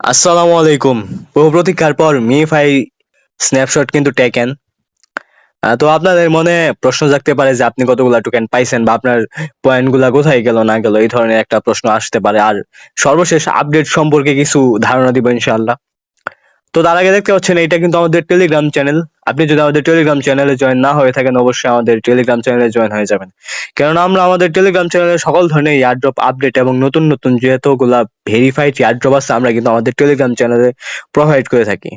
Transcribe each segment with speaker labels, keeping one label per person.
Speaker 1: আসসালামু আলাইকুম। বহু প্রতীক্ষার পর মি ফাই স্ন্যাপশট কিন্তু টেকেন তো আপনাদের মনে প্রশ্ন জাগতে পারে যে আপনি কতগুলা টোকেন পাইছেন বা আপনার পয়েন্টগুলা কোথায় গেল, না গেল, এই ধরনের একটা প্রশ্ন আসতে পারে। আর সর্বশেষ আপডেট সম্পর্কে কিছু ধারণা দিব ইনশাআল্লাহ। তো তার আগে দেখতে পাচ্ছেন এটা কিন্তু আমাদের টেলিগ্রাম চ্যানেল আপনি যদি আমাদের টেলিগ্রাম চ্যানেলে জয়েন না হয়ে থাকেন, অবশ্যই আমাদের টেলিগ্রাম চ্যানেলে জয়েন হয়ে যাবেন। কেননা আমরা আমাদের টেলিগ্রাম চ্যানেলে সকল ধরনের ইয়ারড্রপ আপডেট এবং নতুন নতুন যেহেতুগুলা ভেরিফাইড ইয়ারড্রপ আছে, আমরা কিন্তু আমাদের টেলিগ্রাম চ্যানেলে প্রোভাইড করে থাকি।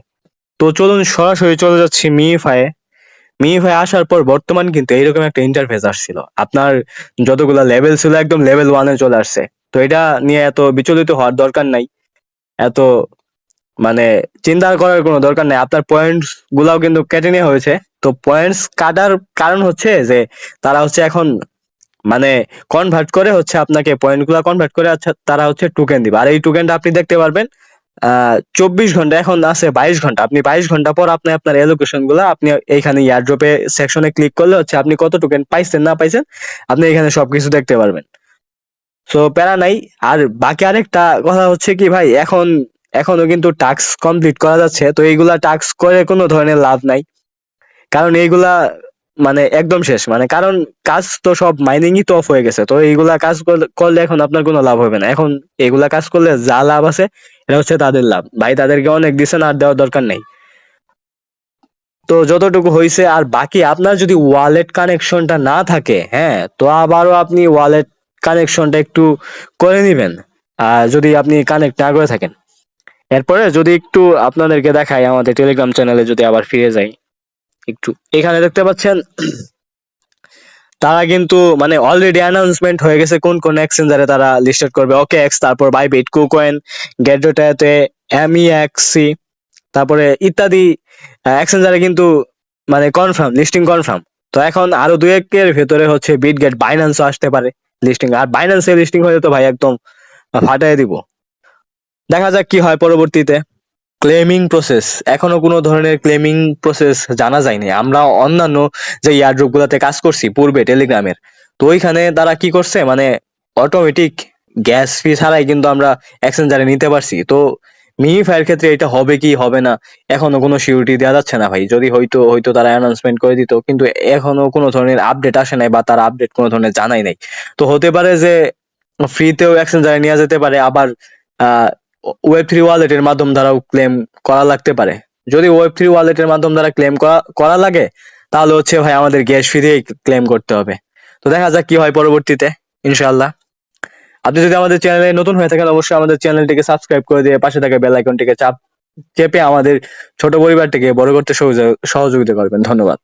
Speaker 1: তো চলুন সরাসরি চলে যাচ্ছি মিফায়ে মিফাই আসার পর বর্তমান কিন্তু এইরকম একটা ইন্টারফেস আসছিল। আপনার যতগুলা লেভেল ছিল, একদম লেভেল ওয়ানে চলে আসছে। তো এটা নিয়ে এত বিচলিত হওয়ার দরকার নাই। এত মানে চিন্তা করার কোনো দরকার নেই। আপনার পয়েন্টস গুলাও কিন্তু কেটে নেওয়া হয়েছে। তো পয়েন্টস কাটার কারণ হচ্ছে যে, তারা হচ্ছে এখন মানে কনভার্ট করে হচ্ছে আপনাকে পয়েন্টগুলা কনভার্ট করে আচ্ছা তারা হচ্ছে টোকেন দিবে। আর এই টোকেনটা আপনি দেখতে পারবেন চব্বিশ ঘণ্টা, এখন আছে বাইশ ঘণ্টা। আপনি বাইশ ঘণ্টা পর আপনি আপনার এলোকেশনগুলা আপনি এইখানে ইয়ারড্রপে সেকশনে ক্লিক করলে হচ্ছে আপনি কত টোকেন পাইছেন, না পাইছেন, আপনি এখানে সবকিছু দেখতে পারবেন। সো প্যারা নাই। আর বাকি আরেকটা কথা হচ্ছে কি ভাই, এখন এখনও কিন্তু টাস্ক কমপ্লিট করা যাচ্ছে, তো এইগুলা টাস্ক করে কোনো ধরনের লাভ নাই। কারণ এইগুলা মানে একদম শেষ মানে কারণ কাজ তো সব মাইনিংই তো অফ হয়ে গেছে, তো এইগুলা কাজ করলে- এখন আপনার কোনো লাভ হবে না। এখন এগুলা কাজ করলে যা লাভ আছে, এটা হচ্ছে তাদের লাভ। ভাই তাদেরকে অনেক দিচ্ছেন আর দেওয়ার দরকার নেই। তো যতটুকু হয়েছে আর বাকি আপনার যদি ওয়ালেট কানেকশনটা না থাকে হ্যাঁ তো আবারও আপনি ওয়ালেট কানেকশনটা একটু করে নিবেন। আর যদি আপনি কানেক্ট না করে থাকেন। এরপরে যদি একটু আপনাদেরকে দেখাই আমাদের টেলিগ্রাম চ্যানেলে যদি আবার ফিরে যাই, একটু এখানে দেখতে পাচ্ছেন, তারা কিন্তু মানে অলরেডি অ্যানাউন্সমেন্ট হয়ে গেছে কোন কোন এক্সচেঞ্জারে তারা লিস্টেড করবে। ওকে এক্স তারপর বাইবিট কুকয়েন গেটডোটাতে এমইএক্সি তারপরে ইত্যাদি এক্সচেঞ্জারে কিন্তু মানে কনফার্ম লিস্টিং কনফার্ম তো এখন আরও দুই একের ভেতরে হচ্ছে বিটগেট বাইন্যান্সও আসতে পারে লিস্টিং আর বাইন্যান্সে লিস্টিং হলে তো ভাই একদম ফাটাই দিব। দেখা যাক কি হয় পরবর্তীতে। ক্লেমিং প্রসেস এখনও কোনো ধরনের ক্লেমিং প্রসেস জানা যায়নি। আমরা অন্যান্য যে ইয়ারড্রপ গুলাতে কাজ করছি, পূর্বে টেলিগ্রামের তো ওইখানে তারা কি করছে? মানে অটোমেটিক গ্যাস ফি ছাড়াই কিন্তু আমরা এক্সচেঞ্জারে নিতে পারছি। তো মিনিফায়ার ক্ষেত্রে এটা হবে কি হবে না, এখনও কোনো সিউরিটি দেওয়া যাচ্ছে না ভাই। যদি হয়তো হয়তো তারা অ্যানাউন্সমেন্ট করে দিত, কিন্তু এখনও কোনো ধরনের আপডেট আসে নাই বা তারা আপডেট কোনো ধরনের জানাই নাই। তো হতে পারে যে ফ্রিতেও এক্সচেঞ্জারে নেওয়া যেতে পারে, আবার ওয়েব থ্রি ওয়ালেটের মাধ্যম দ্বারাও ক্লেম করা লাগতে পারে। যদি ওয়েব থ্রি ওয়ালেটের মাধ্যম দ্বারা ক্লেম করা লাগে, তাহলে হচ্ছে ভাই আমাদের গ্যাস ফি দিয়ে ক্লেম করতে হবে। তো দেখা যাক কি হয় পরবর্তীতে, ইনশাআল্লাহ। আপনি যদি আমাদের চ্যানেলে নতুন হয়ে থাকেন, অবশ্যই আমাদের চ্যানেলটিকে সাবস্ক্রাইব করে দিয়ে পাশে থাকা বেল আইকনটিকে চাপ চেপে আমাদের ছোট পরিবারটিকে বড় করতে সহযোগিতা করবেন। ধন্যবাদ।